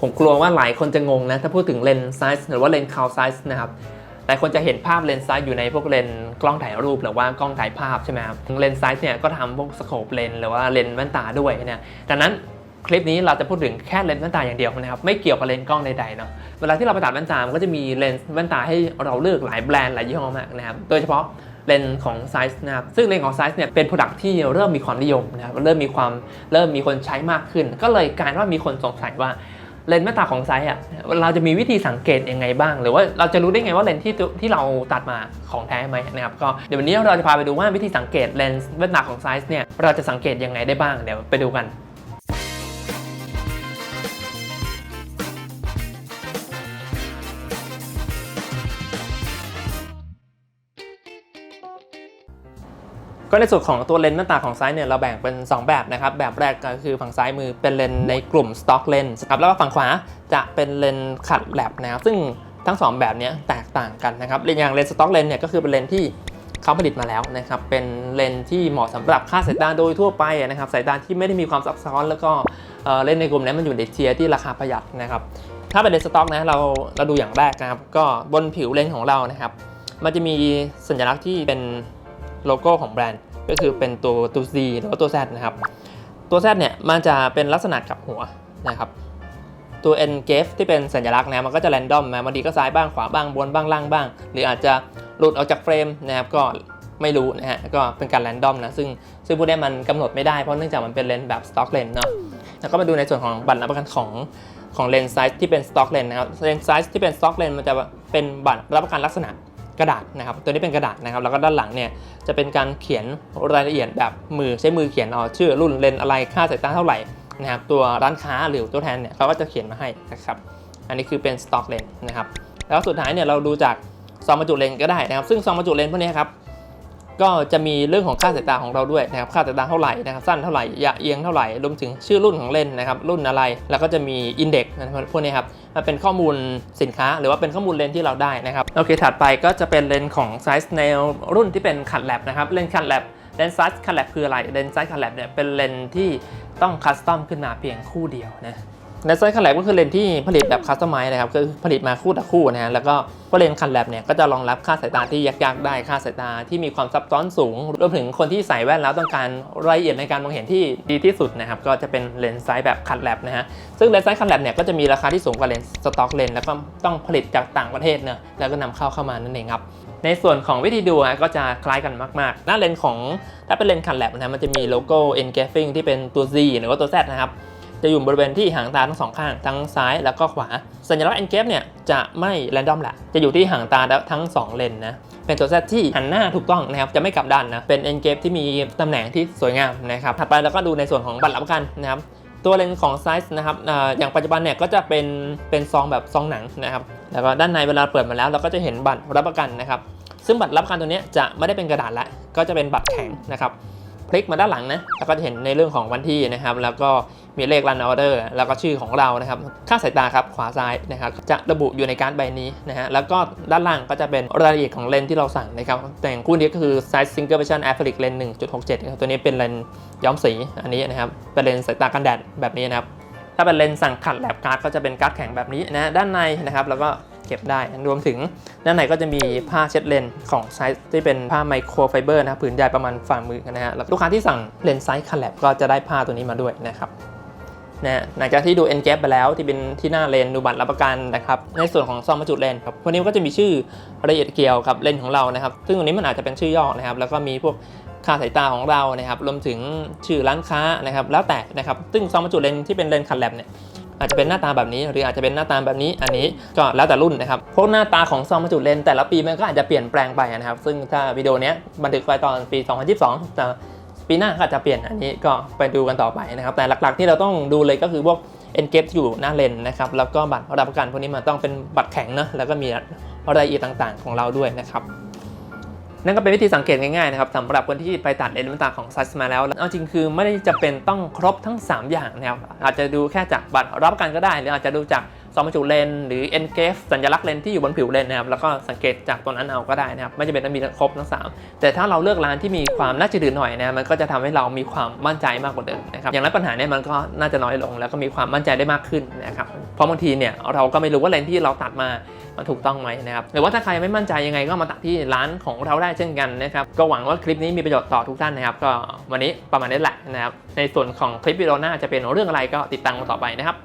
ผมกลัวว่าหลายคนจะงงนะ ถ้าพูดถึงเลนส์ไซส์หรือว่าเลนส์คาวไซส์นะครับหลายคนจะเห็นภาพเลนส์ไซส์อยู่ในพวกเลนส์กล้องถ่ายรูปหรือว่ากล้องถ่ายภาพใช่ไหมครับเลนส์ไซส์เนี่ยก็ทำพวกสโคปเลนส์หรือว่าเลนส์แว่นตาด้วยเนี่ยดังนั้นคลิปนี้เราจะพูดถึงแค่เลนส์แว่นตาอย่างเดียวนะครับไม่เกี่ยวกับเลนส์กล้องใดๆเนาะเวลาที่เราไปตัดแว่นตามันก็จะมีเลนส์แว่นตาให้เราเลือกหลายแบรนด์หลายยี่ห้อมากนะครับโดยเฉพาะเลนส์ของไซส์นะครับซึ่งเลนส์ของไซส์เนี่ยเป็นผลักที่เริ่มมีความนิยมนะครับเริ่มมีความเริ่มมีคนใช้มากขึ้น ก็เลยกลายว่ามีคนสงสัยว่า เลนส์แม่ตาของไซส์อะเราจะมีวิธีสังเกตยังไงบ้าง หรือว่าเราจะรู้ได้ไงว่าเลนส์ที่ที่เราตัดมาของแท้ไหมนะครับก็เดี๋ยววันนี้เราจะพาไปดูว่าวิธีสังเกตเลนส์แว่นตาของไซส์เนี่ยเราจะสังเกตยังไงได้บ้างเดี๋ยวไปดูกัน ก็ในส่วนของตัวเลนส์แว่นตาของไซส์เนี่ยเราแบ่งเป็น 2 แบบนะครับแบบแรกก็คือฝั่งซ้ายมือเป็นเลนส์ในกลุ่ม stock lens ครับแล้วก็ฝั่งขวาจะเป็นเลนส์ขัดแลบนะครับซึ่งทั้ง 2 แบบนี้แตกต่างกันนะครับอย่างเลนส์ stock lens เนี่ยก็คือเป็นเลนส์ที่เขาผลิตมาแล้วนะครับเป็นเลนส์ที่เหมาะสำหรับค่าสายตาโดยทั่วไปนะครับสายตาที่ไม่ได้มีความซับซ้อน แล้วก็เลนส์ในกลุ่มนี้มันอยู่ในเทียร์ที่ราคาประหยัดนะครับถ้าเป็นเลนส์สต็อกนะเราเราดูอย่างแรกนะครับก็บนผิวเลนส์ของเรานะครับมันจะมีสัญลักษณ์ที่เป็น โลโก้ของแบรนด์ ก็คือเป็นตัวตัว Z หรือว่าตัว Z นะครับ ตัว Z เนี่ยมันจะเป็นลักษณะกลับหัวนะครับ ตัว N g a f ที่เป็นสัญลักษณ์นะมันก็จะแรนดอมนะบางทีก็ซ้ายบ้างขวาบ้างบนบ้างล่างบ้าง หรืออาจจะหลุดออกจากเฟรมนะครับก็ไม่รู้นะฮะก็เป็นการแรนดอมนะซึ่งซึ่งพวกนี้มันกำหนดไม่ได้เพราะเนื่องจากมันเป็นเลนส์แบบสต็อกเลนส์เนาะแล้วก็มาดูในส่วนของบัตรรับประกันของของเลนส์ไซส์ที่เป็นสต็อกเลนส์นะครับเลนส์ไซส์ที่เป็นสต็อกเลนส์มันจะเป็นบัตรรับประกันลักษณะ กระดาษนะครับ ตัวนี้เป็นกระดาษนะครับ แล้วก็ด้านหลังเนี่ยจะเป็นการเขียนรายละเอียดแบบมือใช้มือเขียนเอาชื่อรุ่นเลนอะไรค่าสายตาเท่าไหร่นะครับตัวร้านค้าหรือตัวแทนเนี่ยเขาก็จะเขียนมาให้นะครับ อันนี้คือเป็นสต็อกเลนนะครับ แล้วสุดท้ายเนี่ยเราดูจากซองบรรจุเลนก็ได้นะครับ ซึ่งซองบรรจุเลนพวกนี้ครับ ก็จะมีเรื่องของค่าสายตาของเราด้วยนะครับค่าสายตาเท่าไหร่นะครับสั้นเท่าไหร่ยะเอียงเท่าไหร่รวมถึงชื่อรุ่นของเลนนะครับรุ่นอะไร แล้วก็จะมีอินเด็กซ์พวกนี้ครับมันเป็นข้อมูลสินค้าหรือว่าเป็นข้อมูลเลนที่เราได้นะครับโอเคถัดไปก็จะเป็นเลนของไซส์แนวรุ่นที่เป็นขัดแลบนะครับเลนส์ขัดแลบเลนส์ไซส์ขัดแลบคืออะไรเลนส์ไซส์ขัดแลบเนี่ยเป็นเลนที่ต้องคัสตอมขึ้นมาเพียงคู่เดียวนะ เลนส์ไซส์คันแลบก็คือเลนส์ที่ผลิตแบบคัสตอมไมซ์นะครับคือผลิตมาคู่ต่อคู่นะฮะแล้วก็พวกเลนส์คันแลบเนี่ยก็จะรองรับค่าสายตาที่ยากๆได้ค่าสายตาที่มีความซับซ้อนสูงรวมถึงคนที่ใส่แว่นแล้วต้องการรายละเอียดในการมองเห็นที่ดีที่สุดนะครับก็จะเป็นเลนส์ไซส์แบบคันแลบนะฮะซึ่งเลนส์ไซส์คันแลบเนี่ยก็จะมีราคาที่สูงกว่าเลนส์สต็อกเลนส์แล้วก็ต้องผลิตจากต่างประเทศเนอะแล้วก็นำเข้าเข้ามานั่นเองครับในส่วนของวิธีดูอะก็จะคล้ายกันมากๆ หน้าเลนส์ของถ้าเป็นเลนคันแลบนะฮะมันจะมีโลโก้ engraving ที่เป็นตัว Z หรือว่าตัว Z นะครับ จะอยู่บริเวณที่หางตาทั้งสองข้างทั้งซ้ายแล้วก็ขวา สัญลักษณ์ Engage เนี่ยจะไม่แรนดอมแหละ จะอยู่ที่หางตาทั้งสองเลนนะ เป็นตัว Z ที่หันหน้าถูกต้องนะครับ จะไม่กลับด้านนะ เป็น engraving ที่มีตำแหน่งที่สวยงามนะครับ ถัดไปเราก็ดูในส่วนของบัตรรับประกันนะครับตัวเลนส์ของไซส์นะครับอย่างปัจจุบันเนี่ยก็จะเป็นเป็นซองแบบซองหนังนะครับ แล้วก็ด้านในเวลาเปิดมาแล้วเราก็จะเห็นบัตรรับประกันนะครับ ซึ่งบัตรรับประกันตัวนี้จะไม่ได้เป็นกระดาษละ ก็จะเป็นบัตรแข็งนะครับ พลิกมาด้านหลังนะ แล้วก็จะเห็นในเรื่องของวันที่นะครับ แล้วก็ มีเลขรันออเดอร์แล้วก็ชื่อของเรานะครับ ค่าสายตาครับขวาซ้ายนะครับ จะระบุอยู่ในการ์ดใบนี้นะฮะ แล้วก็ด้านล่างก็จะเป็นรายละเอียดของเลนส์ที่เราสั่งนะครับ แต่งคู่นี้ก็คือ size single vision acrylic lens 1.67นะครับตัวนี้เป็นเลนส์ย้อมสีอันนี้นะครับ เป็นเลนส์สายตากันแดดแบบนี้นะครับ ถ้าเป็นเลนส์สั่งขัดแลบการ์ดก็จะเป็นการ์ดแข็งแบบนี้นะ ด้านในนะครับ แล้วก็เก็บได้ รวมถึงด้านในก็จะมีผ้าเช็ดเลนส์ของไซส์ที่เป็นผ้าไมโครไฟเบอร์นะผืนใหญ่ประมาณฝ่ามือนะฮะ ลูกค้าที่สั่งเลนไซส์คันแลบก็จะได้ผ้าตัวนี้มาด้วยนะครับ นะหลังจากที่ดู N gap ไปแล้วที่เป็นที่หน้าเลนดูบัตรรับประกันนะครับในส่วนของซองบรรจุเลนครับวันนี้ก็จะมีชื่อรายละเอียดเกี่ยวกับเลนของเรานะครับ ซึ่งตรงนี้มันอาจจะเป็นชื่อย่อนะครับ แล้วก็มีพวกค่าสายตาของเรานะครับรวมถึงชื่อร้านค้านะครับ แล้วแต่นะครับซึ่งซองบรรจุเลนที่เป็นเลนส์คันแลบเนี่ยอาจจะเป็นหน้าตาแบบนี้หรืออาจจะเป็นหน้าตาแบบนี้อันนี้ก็แล้วแต่รุ่นนะครับพราะหน้าตาของซองบรรจุเลนแต่ละปีมันก็อาจจะเปลี่ยนแปลงไปนะครับ ซึ่งถ้าวิดีโอนี้บันทึกไว้ตอนปี 2022แต่ ปีหน้าก็อาจจะเปลี่ยนอันนี้ก็ไปดูกันต่อไปนะครับ แต่หลักๆที่เราต้องดูเลยก็คือพวก e n g a g e ที่อยู่หน้าเลนนะครับ แล้วก็บัตรรับประกันพวกนี้มันต้องเป็นบัตรแข็งนะแล้วก็มีรายละเอียดต่างๆ ของเราด้วยนะครับนั่นก็เป็นวิธีสังเกตง่ายๆนะครับสำหรับคนที่ไปตัดเลนส์แว่นตาของซัสมาแล้วเอาจริงคือไม่ได้จะเป็นต้องครบทั้ง 3 อย่างนะครับอาจจะดูแค่จากบัตรรับประกันก็ได้ หรืออาจจะดูจาก ซองบรรจุเลนหรือ engage สัญลักษณ์เลนที่อยู่บนผิวเลนนะครับแล้วก็สังเกตจากตัวนั้นเอาก็ได้นะครับไม่จำเป็นต้องมีครบทั้งสามแต่ถ้าเราเลือกร้านที่มีความน่าเชื่อถือหน่อยนะมันก็จะทำให้เรามีความมั่นใจมากกว่าเดิมนะครับอย่างนั้นปัญหาเนี่ยมันก็น่าจะน้อยลง แล้วก็มีความมั่นใจได้มากขึ้นนะครับเพราะบางทีเนี่ยเราก็ไม่รู้ว่าเลนที่เราตัดมามันถูกต้องไหมนะครับหรือว่าถ้าใครไม่มั่นใจยังไงก็มาตัดที่ร้านของเราได้เช่นกันนะครับก็หวังว่าคลิปนี้มีประโยชน์ต่อทุกท่านนะครับก็วันนี้ประมาณนี้แหละนะครับในส่วนของคลิปวิดีโอหน้าจะเป็นเรื่องอะไรก็ติดตามกันต่อไปนะครับ